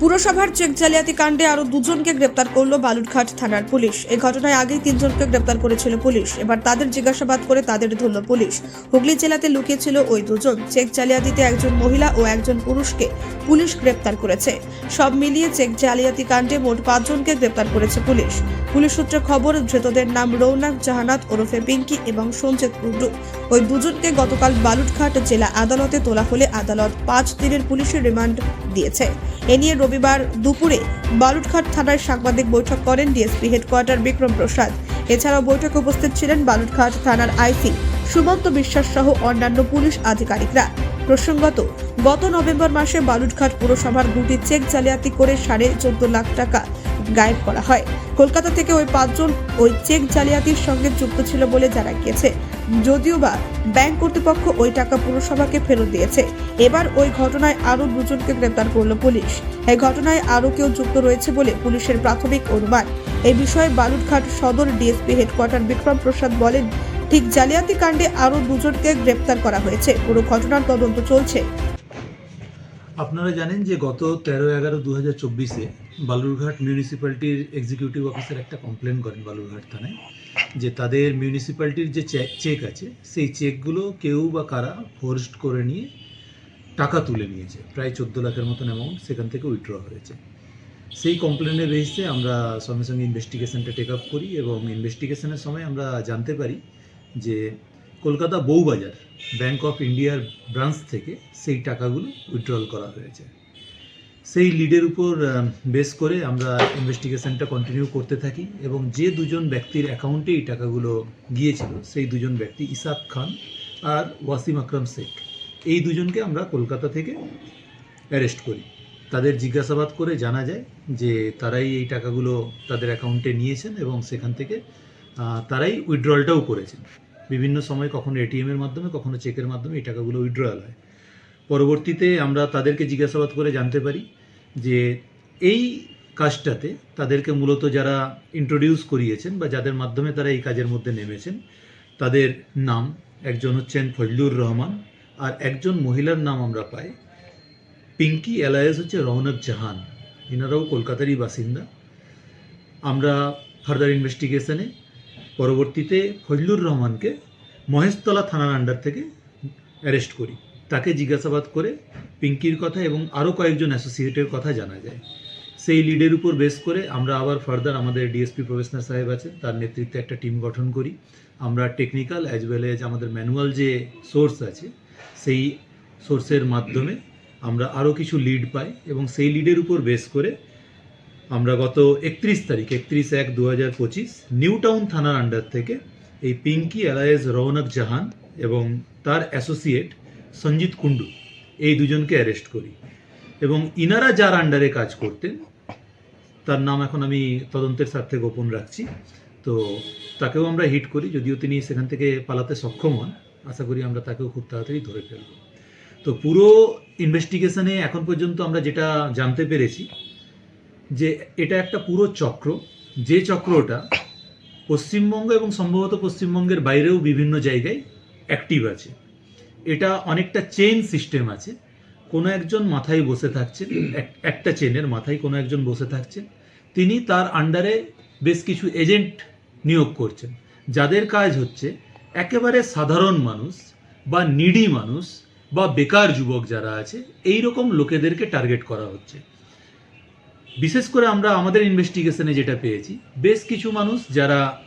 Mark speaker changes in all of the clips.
Speaker 1: পুরসভার চেক জালিয়াতি কাণ্ডে আরও দুজনকে গ্রেপ্তার করল বালুরঘাট থানার পুলিশ। এই ঘটনায় আগেই তিনজনকে গ্রেপ্তার করেছিল পুলিশ। এবার তাদের জিজ্ঞাসাবাদ করে তাদের ধরল পুলিশ। হুগলি জেলাতে লুকিয়েছিল ওই দুজন। চেক জালিয়াতিতে একজন মহিলা ও একজন পুরুষকে পুলিশ গ্রেপ্তার করেছে। সব মিলিয়ে চেক জালিয়াতি কাণ্ডে মোট পাঁচজনকে গ্রেপ্তার করেছে পুলিশ। পুলিশ সূত্রে খবর, ধৃতদের নাম রৌনক জাহানাত ওরফে পিঙ্কি এবং সঞ্জিত কুন্ডু ওই দুজনকে গতকাল বালুরঘাট জেলা আদালতে তোলা হলে আদালত পাঁচ দিনের পুলিশের রিমান্ড দিয়েছে। এ নিয়ে রবিবার দুপুরে বালুরঘাট থানায় সাংবাদিক বৈঠক করেন ডিএসপি হেডকোয়ার্টার বিক্রম প্রসাদ। এছাড়াও বৈঠকে উপস্থিত ছিলেন বালুরঘাট থানার আইসি সুমন্ত বিশ্বাস সহ অন্যান্য পুলিশ আধিকারিকরা। প্রসঙ্গত, গত নভেম্বর মাসে বালুরঘাট পুরসভার দুটি চেক জালিয়াতি করে সাড়ে চোদ্দ লাখ টাকা গায়েব করা হয়। কলকাতা থেকে ওই পাঁচজন ওই চেক জালিয়াতির সঙ্গে যুক্ত ছিল বলে জানা গিয়েছে। যদিও বা ব্যাংক কর্তৃপক্ষ ওই টাকা পুরসভাকে ফেরত দিয়েছে। এবার ওই ঘটনায় আরও দুজনকে গ্রেপ্তার করল পুলিশ। এই ঘটনায় আরও কেউ যুক্ত রয়েছে বলে পুলিশের প্রাথমিক অনুমান। এই বিষয়ে বালুরঘাট সদর ডিএসপি হেডকোয়ার্টার বিক্রম প্রসাদ বলেন, ঠিক জালিয়াতি কাণ্ডে আরও দুজনকে গ্রেপ্তার করা হয়েছে। পুরো ঘটনার তদন্ত চলছে।
Speaker 2: আপনারা জানেন যে গত তেরো এগারো দু হাজার চব্বিশে বালুরঘাট মিউনিসিপ্যালিটির এক্সিকিউটিভ অফিসার একটা কমপ্লেন করেন বালুরঘাট থানায়, যে তাদের মিউনিসিপ্যালিটির যে চেক আছে, সেই চেকগুলো কেউ বা কারা ফোর্সড করে নিয়ে টাকা তুলে নিয়েছে। প্রায় চোদ্দ লাখের মতন অ্যামাউন্ট সেখান থেকে উইথড্র হয়েছে। সেই কমপ্লেনের বেসিসে আমরা সঙ্গে সঙ্গে ইনভেস্টিগেশনটা টেক আপ করি এবং ইনভেস্টিগেশনের সময় আমরা জানতে পারি যে কলকাতা বউবাজার ব্যাংক অফ ইন্ডিয়ার ব্রাঞ্চ থেকে সেই টাকাগুলো উইথড্রল করা হয়েছে। সেই লিডের উপর বেস করে আমরা ইনভেস্টিগেশনটা কন্টিনিউ করতে থাকি এবং যে দুজন ব্যক্তির অ্যাকাউন্টে এই টাকাগুলো গিয়েছিল, সেই দুজন ব্যক্তি ইসাক খান আর ওয়াসিম আকরাম শেখ। এই দুজনকে আমরা কলকাতা থেকে অ্যারেস্ট করি। তাদের জিজ্ঞাসাবাদ করে জানা যায় যে তারাই এই টাকাগুলো তাদের অ্যাকাউন্টে নিয়েছেন এবং সেখান থেকে তারাই উইথড্রলটাও করেছেন। বিভিন্ন সময় কখনো এটিএমের মাধ্যমে, কখনো চেকের মাধ্যমে এই টাকাগুলো উইথড্রয়াল হয়। পরবর্তীতে আমরা তাদেরকে জিজ্ঞাসাবাদ করে জানতে পারি যে এই কাজটাতে তাদেরকে মূলত যারা ইন্ট্রোডিউস করিয়েছেন বা যাদের মাধ্যমে তারা এই কাজের মধ্যে নেমেছেন, তাদের নাম, একজন হচ্ছেন ফজলুর রহমান আর একজন মহিলার নাম আমরা পাই। পিঙ্কি এলায়েস হচ্ছে রৌনক জাহান এনারাও কলকাতারই বাসিন্দা। আমরা ফার্দার ইনভেস্টিগেশনে পরবর্তীতে ফজলুর রহমানকে মহেশতলা থানার আন্ডার থেকে অ্যারেস্ট করি। তাকে জিজ্ঞাসাবাদ করে পিঙ্কির কথা এবং আরও কয়েকজন অ্যাসোসিয়েটের কথা জানা যায়। সেই লিডের উপর বেস করে আমরা আবার ফার্দার আমাদের ডিএসপি প্রফেসনার সাহেব আছেন, তার নেতৃত্বে একটা টিম গঠন করি। আমরা টেকনিক্যাল অ্যাজ ওয়েল এজ আমাদের ম্যানুয়াল যে সোর্স আছে, সেই সোর্সের মাধ্যমে আমরা আরও কিছু লিড পাই এবং সেই লিডের উপর বেস করে আমরা গত একত্রিশ তারিখ, একত্রিশ এক দু হাজার পঁচিশ নিউ টাউন থানার আন্ডার থেকে এই পিঙ্কি এলায়েজ রৌনক জাহান এবং তার অ্যাসোসিয়েট সঞ্জিত কুন্ডু এই দুজনকে অ্যারেস্ট করি। এবং ইনারা যার আন্ডারে কাজ করতেন, তার নাম এখন আমি তদন্তের স্বার্থে গোপন রাখছি। তো তাকেও আমরা হিট করি, যদিও তিনি সেখান থেকে পালাতে সক্ষম হন। আশা করি আমরা তাকেও খুব তাড়াতাড়ি ধরে ফেলব। তো পুরো ইনভেস্টিগেশনে এখন পর্যন্ত আমরা যেটা জানতে পেরেছি, যে এটা একটা পুরো চক্র। যে চক্রটা পশ্চিমবঙ্গ এবং সম্ভবত পশ্চিমবঙ্গের বাইরেও বিভিন্ন জায়গায় অ্যাক্টিভ আছে। এটা অনেকটা চেন সিস্টেম আছে। কোনো একজন মাথায় বসে থাকছেন একটা চেনের মাথায় কোনো একজন বসে থাকছেন। তিনি তার আন্ডারে বেশ কিছু এজেন্ট নিয়োগ করছেন। যাদের কাজ হচ্ছে একেবারে সাধারণ মানুষ বা নিডি মানুষ বা বেকার যুবক যারা আছে এই রকম লোকেদেরকে টার্গেট করা হচ্ছে। বিশেষ করে আমরা আমাদের ইনভেস্টিগেশনে যেটা পেয়েছি, বেশ কিছু মানুষ যারা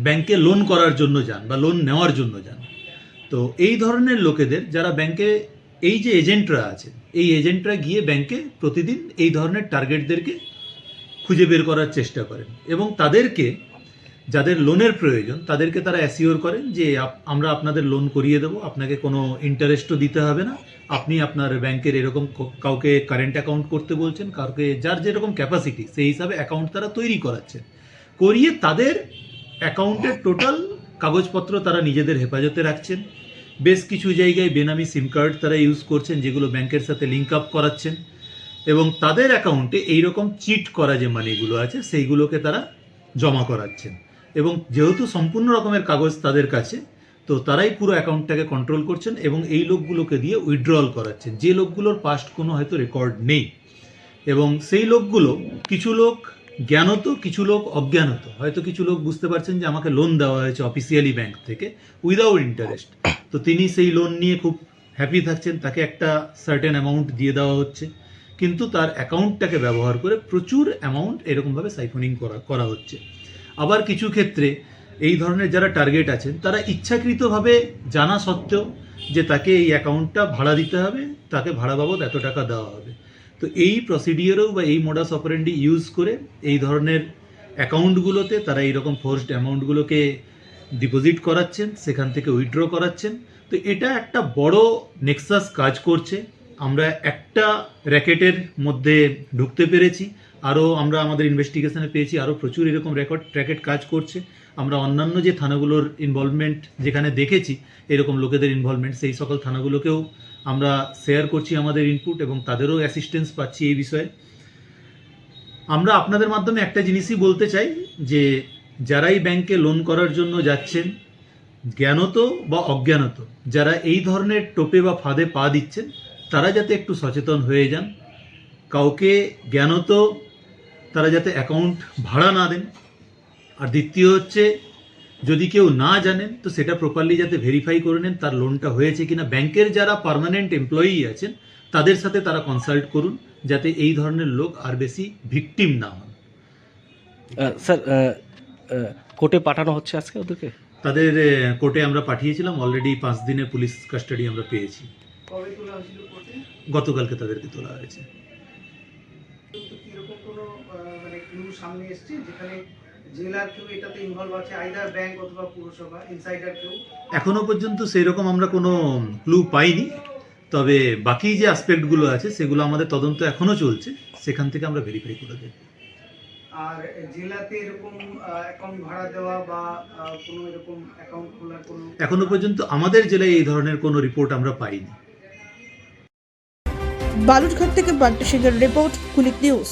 Speaker 2: ব্যাংকে লোন করার জন্য যান বা লোন নেওয়ার জন্য যান তো এই ধরনের লোকেদের যারা ব্যাংকে এই যে এজেন্টরা আছে, এই এজেন্টরা গিয়ে ব্যাংকে প্রতিদিন এই ধরনের টার্গেটদেরকে খুঁজে বের করার চেষ্টা করেন এবং তাদেরকে, যাদের লোনের প্রয়োজন, তাদেরকে তারা অ্যাসিওর করেন যে আমরা আপনাদের লোন করিয়ে দেবো, আপনাকে কোনো ইন্টারেস্টও দিতে হবে না। আপনি আপনার ব্যাংকের এরকম কাউকে কারেন্ট অ্যাকাউন্ট করতে বলছেন, কাউকে যার যেরকম ক্যাপাসিটি সেই হিসাবে অ্যাকাউন্ট তারা তৈরি করাচ্ছেন। করিয়ে তাদের অ্যাকাউন্টের টোটাল কাগজপত্র তারা নিজেদের হেফাজতে রাখছেন। বেশ কিছু জায়গায় বেনামি সিম কার্ড তারা ইউজ করছেন, যেগুলো ব্যাংকের সাথে লিঙ্ক আপ করাচ্ছেন। এবং তাদের অ্যাকাউন্টে এইরকম চিট করা যে মানিগুলো আছে, সেইগুলোকে তারা জমা করাচ্ছেন। এবং যেহেতু সম্পূর্ণ রকমের কাগজ তাদের কাছে, তো তারাই পুরো অ্যাকাউন্টটাকে কন্ট্রোল করছেন এবং এই লোকগুলোকে দিয়ে উইথড্রল করাচ্ছেন। যে লোকগুলোর পাস্ট কোনো হয়তো রেকর্ড নেই। এবং সেই লোকগুলো কিছু লোক জ্ঞানত কিছু লোক অজ্ঞানত। হয়তো কিছু লোক বুঝতে পারছেন যে আমাকে লোন দেওয়া হয়েছে অফিসিয়ালি ব্যাংক থেকে উইদাউট ইন্টারেস্ট তো তিনি সেই লোন নিয়ে খুব হ্যাপি থাকছেন, তাকে একটা সার্টেন অ্যামাউন্ট দিয়ে দেওয়া হচ্ছে। কিন্তু তার অ্যাকাউন্টটাকে ব্যবহার করে প্রচুর অ্যামাউন্ট এরকমভাবে সাইফোনিং করা করা হচ্ছে। আবার কিছু ক্ষেত্রে এই ধরনের যারা টার্গেট আছেন, তারা ইচ্ছাকৃতভাবে জানা সত্ত্বেও যে তাকে এই অ্যাকাউন্টটা ভাড়া দিতে হবে, তাকে ভাড়া বাবদ এত টাকা দেওয়া হবে। তো এই প্রসিডিওরেও বা এই মোডাস অপারেন্ডি ইউজ করে এই ধরনের অ্যাকাউন্টগুলোতে তারা এইরকম ফোর্সড অ্যামাউন্টগুলোকে ডিপোজিট করাচ্ছেন, সেখান থেকে উইথড্র করাচ্ছেন। তো এটা একটা বড় নেক্সাস কাজ করছে। আমরা একটা র্যাকেটের মধ্যে ঢুকতে পেরেছি। আরও আমরা আমাদের ইনভেস্টিগেশনে পেয়েছি আরও প্রচুর এরকম রেকর্ড ট্র্যাকেট কাজ করছে। আমরা অন্যান্য যে থানাগুলোর ইনভলভমেন্ট যেখানে দেখেছি, এরকম লোকেদের ইনভলভমেন্ট সেই সকল থানাগুলোকেও আমরা শেয়ার করছি আমাদের ইনপুট এবং তাদেরও অ্যাসিস্ট্যান্স পাচ্ছি এই বিষয়ে। আমরা আপনাদের মাধ্যমে একটা জিনিসই বলতে চাই যে, যারাই ব্যাংকে লোন করার জন্য যাচ্ছেন, জ্ঞানত বা অজ্ঞানত, যারা এই ধরনের টোপে বা ফাঁদে পা দিচ্ছেন, তারা যাতে একটু সচেতন হয়ে যান। কাউকে জ্ঞানত তারা যাতে অ্যাকাউন্ট ভাড়া না দেন। আর দ্বিতীয় হচ্ছে যদি কেউ না জানেন তো সেটা প্রপারলি যাতে ভেরিফাই করে নেন তার লোনটা হয়েছে কিনা। ব্যাংকের যারা পার্মানেন্ট এমপ্লয়ি আছেন তাদের সাথে তারা কনসাল্ট করুন যাতে এই ধরনের লোক আর বেশি ভিকটিম না হন।
Speaker 3: স্যার কোর্টে পাঠানো হচ্ছে আজকে ওদেরকে?
Speaker 2: তাদের কোর্টে আমরা পাঠিয়েছিলাম অলরেডি পাঁচ দিনের পুলিশ কাস্টাডি আমরা পেয়েছি। গতকালকে তাদেরকে তোলা হয়েছে।
Speaker 4: সামনে এসছে যেখানে জেলার কেউ এটাতে ইনভলভ আছে আইদার ব্যাংক অথবা পুরসভা ইনসাইডার কেউ।
Speaker 2: এখনও পর্যন্ত সেই রকম আমরা কোনো ক্লু পাইনি তবে বাকি যে অ্যাসপেক্টগুলো আছে সেগুলো আমাদের তদন্ত এখনও চলছে সেখান থেকে আমরা ভেরিফাই করে দেব
Speaker 4: আর জেলাতে এরকম অ্যাকাউন্ট ভাড়া দেওয়া বা কোনো এরকম অ্যাকাউন্ট খোলার কোনো
Speaker 2: এখনও পর্যন্ত আমাদের জেলায় এই ধরনের কোনো রিপোর্ট আমরা পাইনি।
Speaker 1: বালুরঘাট থেকে বান্টি সিংহের রিপোর্ট কুলিক নিউজ।